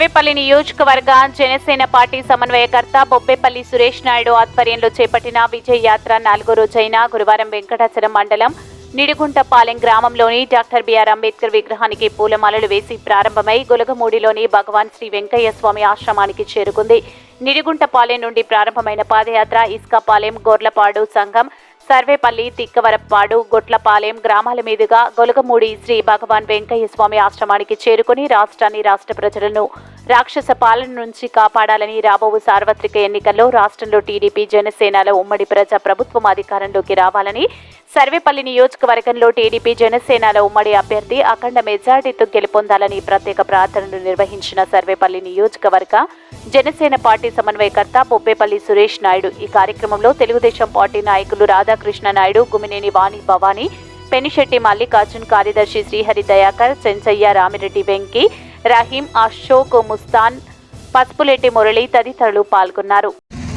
సర్వేపల్లి నియోజకవర్గ జనసేన పార్టీ సమన్వయకర్త బొబ్బేపల్లి సురేష్ నాయుడు ఆధ్వర్యంలో చేపట్టిన విజయ్ యాత్ర నాలుగో రోజైన గురువారం వెంకటాచలం మండలం నిడిగుంటపాలెం గ్రామంలోని డాక్టర్ బిఆర్ అంబేద్కర్ విగ్రహానికి పూలమాలలు వేసి ప్రారంభమై గులగమూడిలోని భగవాన్ శ్రీ వెంకయ్య స్వామి ఆశ్రమానికి చేరుకుంది. నిడిగుంటపాలెం నుండి ప్రారంభమైన పాదయాత్ర ఇస్కాపాలెం గొర్లపాడు సంఘం సర్వేపల్లి తిక్కవరప్పాడు గొట్లపాలెం గ్రామాల మీదుగా గొలగమూడి శ్రీ భగవాన్ వెంకయ్య స్వామి ఆశ్రమానికి చేరుకుని రాష్ట్రాన్ని రాష్ట్ర ప్రజలను రాక్షస పాలన నుంచి కాపాడాలని రాబోవు సార్వత్రిక ఎన్నికల్లో రాష్ట్రంలో టీడీపీ జనసేనల ఉమ్మడి ప్రజా ప్రభుత్వం అధికారంలోకి రావాలని సర్వేపల్లి నియోజకవర్గంలో టీడీపీ జనసేనల ఉమ్మడి అభ్యర్థి అఖండ మెజార్టీతో గెలుపొందాలని ప్రత్యేక ప్రార్థనలు నిర్వహించిన సర్వేపల్లి నియోజకవర్గ జనసేన పార్టీ సమన్వయకర్త బొబ్బేపల్లి సురేష్ నాయుడు. ఈ కార్యక్రమంలో తెలుగుదేశం పార్టీ నాయకులు రాధాకృష్ణ నాయుడు గుమినేని వాణి భవానీ పెనిశెట్టి మల్లికార్జున్ కార్యదర్శి శ్రీహరి దయాకర్ చెంచయ్య రామిరెడ్డి వెంకి రహీం అశోక్ ముస్తాన్ పసుపులెట్టి మురళి తదితరులు పాల్గొన్నారు.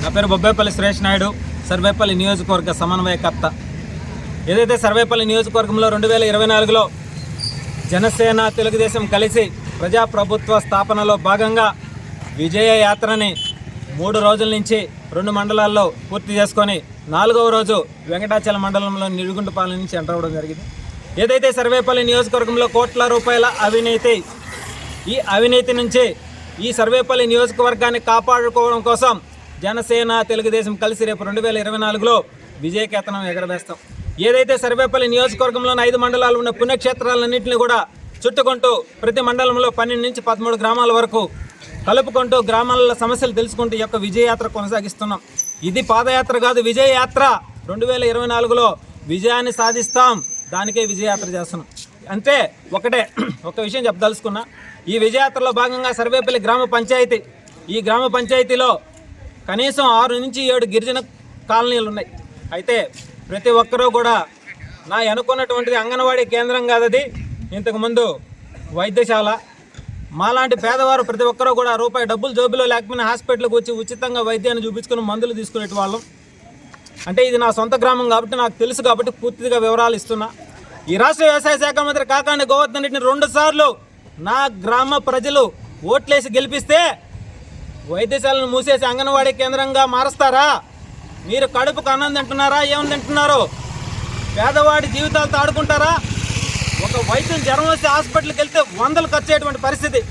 నా పేరు బొబ్బేపల్లి సురేష్ నాయుడు సర్వేపల్లి నియోజకవర్గ సమన్వయకర్త. ఏదైతే సర్వేపల్లి నియోజకవర్గంలో రెండు వేల ఇరవై నాలుగులో జనసేన తెలుగుదేశం కలిసి ప్రజాప్రభుత్వ స్థాపనలో భాగంగా విజయ యాత్రని మూడు రోజుల నుంచి రెండు మండలాల్లో పూర్తి చేసుకొని నాలుగవ రోజు వెంకటాచల మండలంలో నిడుగుంటపాలెం నుంచి ఎంటర్ అవ్వడం జరిగింది. ఏదైతే సర్వేపల్లి నియోజకవర్గంలో కోట్ల రూపాయల అవినీతి ఈ అవినీతి నుంచి ఈ సర్వేపల్లి నియోజకవర్గాన్ని కాపాడుకోవడం కోసం జనసేన తెలుగుదేశం కలిసి రేపు రెండు వేల ఇరవై నాలుగులో విజయకేతనం ఎగరవేస్తాం. ఏదైతే సర్వేపల్లి నియోజకవర్గంలోని ఐదు మండలాలు ఉన్న పుణ్యక్షేత్రాలన్నింటినీ కూడా చుట్టుకుంటూ ప్రతి మండలంలో పన్నెండు నుంచి పదమూడు గ్రామాల వరకు కలుపుకుంటూ గ్రామాల సమస్యలు తెలుసుకుంటూ ఈ యొక్క విజయయాత్ర కొనసాగిస్తున్నాం. ఇది పాదయాత్ర కాదు విజయయాత్ర. రెండు వేల ఇరవై నాలుగులో విజయాన్ని సాధిస్తాం దానికే విజయయాత్ర చేస్తున్నాం. అంటే ఒకటే ఒక విషయం చెప్పదలుచుకున్నా. ఈ విజయాత్రలో భాగంగా సర్వేపల్లి గ్రామ పంచాయతీ ఈ గ్రామ పంచాయతీలో కనీసం ఆరు నుంచి ఏడు గిరిజన కాలనీలు ఉన్నాయి. అయితే ప్రతి ఒక్కరూ కూడా నా అనుకున్నటువంటిది అంగన్వాడీ కేంద్రం కాదది ఇంతకుముందు వైద్యశాల మాలాంటి పేదవారు ప్రతి ఒక్కరూ కూడా రూపాయి డబ్బులు జోబిలో లేకపోయినా హాస్పిటల్కి వచ్చి ఉచితంగా వైద్యాన్ని చూపించుకుని మందులు తీసుకునే వాళ్ళం. అంటే ఇది నా సొంత గ్రామం కాబట్టి నాకు తెలుసు కాబట్టి పూర్తిగా వివరాలు ఇస్తున్నా. ఈ రాష్ట్ర వ్యవసాయ శాఖ మంత్రి కాకాని గోవర్ధన్ రెడ్డిని రెండు సార్లు నా గ్రామ ప్రజలు ఓట్లేసి గెలిపిస్తే వైద్యశాలను మూసేసి అంగన్వాడీ కేంద్రంగా మారుస్తారా? మీరు కడుపుకు అన్నం తింటున్నారా? ఏమని తింటున్నారు? పేదవాడి జీవితాలతో ఆడుకుంటారా? ఒక వైద్యం జ్వరం వస్తే హాస్పిటల్కి వెళ్తే వందలు ఖర్చు అయ్యేటువంటి పరిస్థితి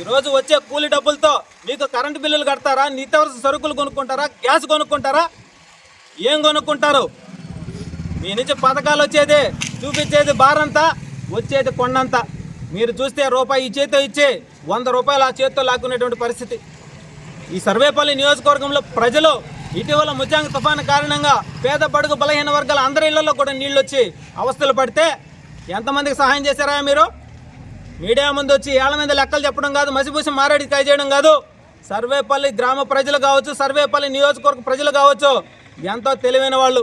ఈరోజు వచ్చే కూలి డబ్బులతో మీకు కరెంటు బిల్లులు కడతారా? నిత్యవసర సరుకులు కొనుక్కుంటారా? గ్యాస్ కొనుక్కుంటారా? ఏం కొనుక్కుంటారు? మీ నుంచి పథకాలు వచ్చేది చూపించేది బారంతా వచ్చేది కొండంతా. మీరు చూస్తే రూపాయి ఈ చేతితో ఇచ్చే వంద రూపాయలు ఆ చేతితో లాక్కునేటువంటి పరిస్థితి. ఈ సర్వేపల్లి నియోజకవర్గంలో ప్రజలు ఇటీవల ముజాంగ్ తుఫాను కారణంగా పేద బడుగు బలహీన వర్గాల అందరి ఇళ్ళలో కూడా నీళ్ళు వచ్చి అవస్థలు పడితే ఎంతమందికి సహాయం చేశారా మీరు? మీడియా ముందు వచ్చి ఏళ్ళ మీద లెక్కలు చెప్పడం కాదు మసిపూసి మారేడి కై చేయడం కాదు. సర్వేపల్లి గ్రామ ప్రజలు కావచ్చు సర్వేపల్లి నియోజకవర్గ ప్రజలు కావచ్చు ఎంతో తెలివైన వాళ్ళు.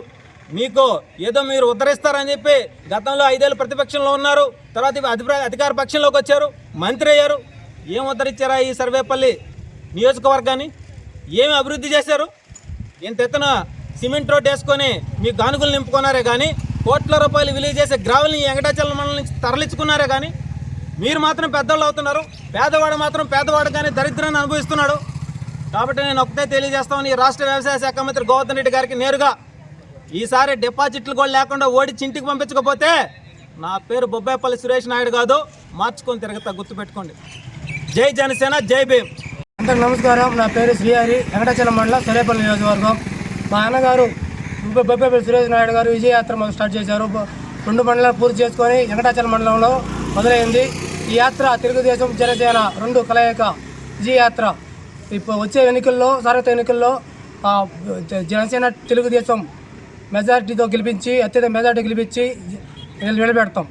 మీకు ఏదో మీరు ఉద్ధరిస్తారని చెప్పి గతంలో ఐదేళ్ళు ప్రతిపక్షంలో ఉన్నారు తర్వాత అధికార పక్షంలోకి వచ్చారు మంత్రి అయ్యారు. ఏం ఉద్ధరించారా ఈ సర్వేపల్లి నియోజకవర్గాన్ని? ఏమి అభివృద్ధి చేశారు? ఇంత ఎత్తున సిమెంట్ రోడ్ వేసుకొని మీ గానుగులు నింపుకున్నారే కానీ కోట్ల రూపాయలు విలువ చేసే గ్రావెల్ని వెంకటాచలం మండలం నుంచి తరలించుకున్నారే కానీ మీరు మాత్రం పెద్దవాళ్ళు అవుతున్నారు. పేదవాడు మాత్రం పేదవాడు కానీ దరిద్రాన్ని అనుభవిస్తున్నాడు. కాబట్టి నేను ఒకటే తెలియజేస్తాను ఈ రాష్ట్ర వ్యవసాయ శాఖ మంత్రి గోవర్ధన్ రెడ్డి గారికి నేరుగా ఈసారి డిపాజిట్లు కూడా లేకుండా ఓడి చింటికి పంపించకపోతే నా పేరు బొబ్బాయిపల్లి సురేష్ నాయుడు కాదు. మార్చుకొని తిరగతా గుర్తుపెట్టుకోండి జై జనసేన జై భీమ్. అందరికి నమస్కారం. నా పేరు శ్రీహరి వెంకటాచలం మండలం సరేపల్లి నియోజకవర్గం. మా అన్నగారు బొబ్బ- బొబ్బేపల్లి సురేష్ నాయుడు గారు విజయయాత్ర మొదలు స్టార్ట్ చేశారు. రెండు మండలాలు పూర్తి చేసుకొని వెంకటాచలం మండలంలో మొదలైంది. ఈ యాత్ర తెలుగుదేశం జనసేన రెండు కలయిక విజయయాత్ర. ఇప్పుడు వచ్చే ఎన్నికల్లో సార్వత్రిక ఎన్నికల్లో జనసేన తెలుగుదేశం మెజారిటీతో గెలిపించి అత్యధిక మెజారిటీ గెలిపించి నిలబెడతాం.